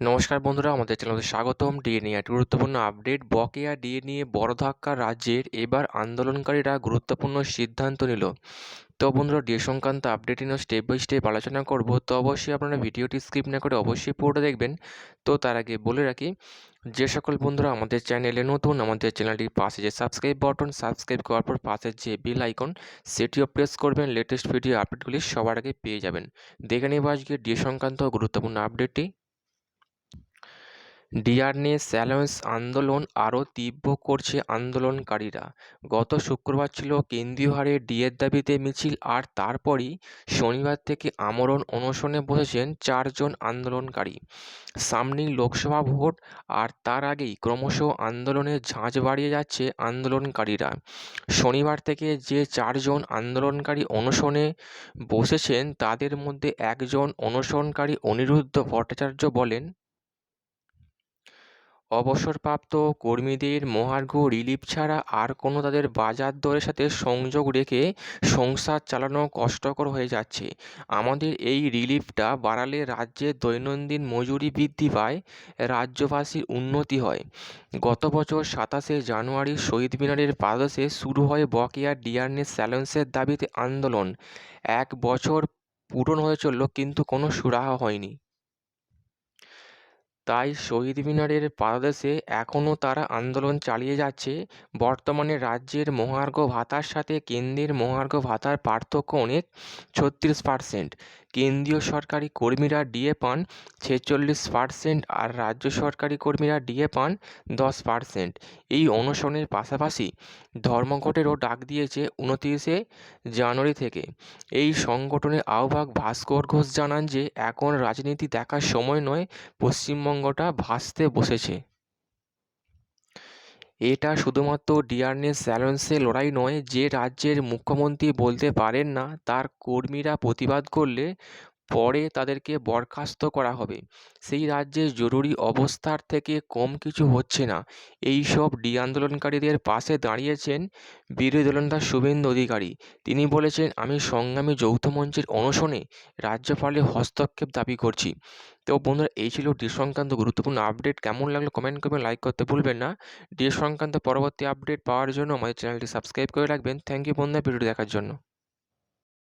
নমস্কার বন্ধুরা, আমাদের চ্যানেলে স্বাগতম। ডিএ নিয়ে একটি গুরুত্বপূর্ণ আপডেট। বকেয়া ডিএ নিয়ে বড় ধাক্কা রাজ্যের এবার আন্দোলনকারীরা গুরুত্বপূর্ণ সিদ্ধান্ত নিল। তো বন্ধুরা ডিএ সংক্রান্ত আপডেট নিয়ে স্টেপ বাই স্টেপ আলোচনা করব। তো অবশ্যই আপনারা ভিডিওটি স্কিপ না করে অবশ্যই পুরোটা দেখবেন। তো তার আগে বলে রাখি, যে সকল বন্ধুরা আমাদের চ্যানেলে নতুন, আমাদের চ্যানেলটির পাশে যে সাবস্ক্রাইব বাটন সাবস্ক্রাইব করার পর পাশে যে বেল আইকন সেটিও প্রেস করবেন। লেটেস্ট ভিডিও আপডেটগুলি সবার আগে পেয়ে যাবেন। দেখে নেব আজকে ডিএ সংক্রান্ত গুরুত্বপূর্ণ আপডেটটি ডিয়ারনে স্যালেন্স আন্দোলন আরও তীব্র করছে আন্দোলনকারীরা। গত শুক্রবার ছিল কেন্দ্রীয় হারে ডিএর দাবিতে মিছিল, আর তারপরই শনিবার থেকে আমরণ অনশনে বসেছেন চারজন আন্দোলনকারী। সামনেই লোকসভা ভোট, আর তার আগেই ক্রমশ আন্দোলনের ঝাঁঝ বাড়িয়ে যাচ্ছে আন্দোলনকারীরা। শনিবার থেকে যে চারজন আন্দোলনকারী অনশনে বসেছেন, তাদের মধ্যে একজন অনশনকারী অনিরুদ্ধ ভট্টাচার্য বলেন অবসরপ্রাপ্ত কর্মীদের মহার্ঘ রিলিফ ছাড়া আর কোনো তাদের বাজার দরের সাথে সংযোগ রেখে সংসার চালানো কষ্টকর হয়ে যাচ্ছে। আমাদের এই রিলিফটা বাড়ালে রাজ্যের দৈনন্দিন মজুরি বৃদ্ধি পায়, রাজ্যবাসীর উন্নতি হয়। গত বছর সাতাশে জানুয়ারি শহীদ মিনারের পাদদেশে শুরু হয় বকেয়া ডিয়ারনেস স্যালেন্সের দাবিতে আন্দোলন। এক বছর পূরণ হয়ে চলল কিন্তু কোনো সুরাহা হয়নি। তাই শহীদ মিনারের পাদদেশে এখনও তারা আন্দোলন চালিয়ে যাচ্ছে। বর্তমানে রাজ্যের মহার্ঘ ভাতার সাথে কেন্দ্রের মহার্ঘ ভাতার পার্থক্য অনেক, ছত্রিশ পার্সেন্ট কেন্দ্রীয় সরকারি কর্মীরা ডিএ পান, ছেচল্লিশ পার্সেন্ট আর রাজ্য সরকারি কর্মীরা ডিএ পান, দশ পার্সেন্ট। এই অনশনের পাশাপাশি ধর্মঘটেরও ডাক দিয়েছে উনতিরিশে জানুয়ারি থেকে। এই সংগঠনের আহ্বায়ক ভাস্কর ঘোষ জানান যে, এখন রাজনীতি দেখার সময় নয়, পশ্চিমবঙ্গটা ভাসতে বসেছে। এটা শুধুমাত্র ডিয়ারনেস স্যালেন্সের লড়াই নয়, যে রাজ্যের মুখ্যমন্ত্রী বলতে পারেন না, তার কর্মীরা প্রতিবাদ করলে পরে তাদেরকে বরখাস্ত করা হবে। সেই রাজ্যে জরুরি অবস্থার থেকে কম কিছু হচ্ছে না। এই সব ডি আন্দোলনকারীদের পাশে দাঁড়িয়েছেন বিরোধী দলনেতা শুভেন্দু অধিকারী। তিনি বলেছেন, আমি সংগ্রামী যৌথ মঞ্চের অনশনে রাজ্যপালের হস্তক্ষেপ দাবি করছি। তো বন্ধুরা, এই ছিল ডি সংক্রান্ত গুরুত্বপূর্ণ আপডেট। কেমন লাগল কমেন্ট করবেন, লাইক করতে ভুলবেন না। ডি সংক্রান্ত পরবর্তী আপডেট পাওয়ার জন্য আমাদের চ্যানেলটি সাবস্ক্রাইব করে রাখবেন। থ্যাংক ইউ বন্ধুরা, ভিডিওটি দেখার জন্য।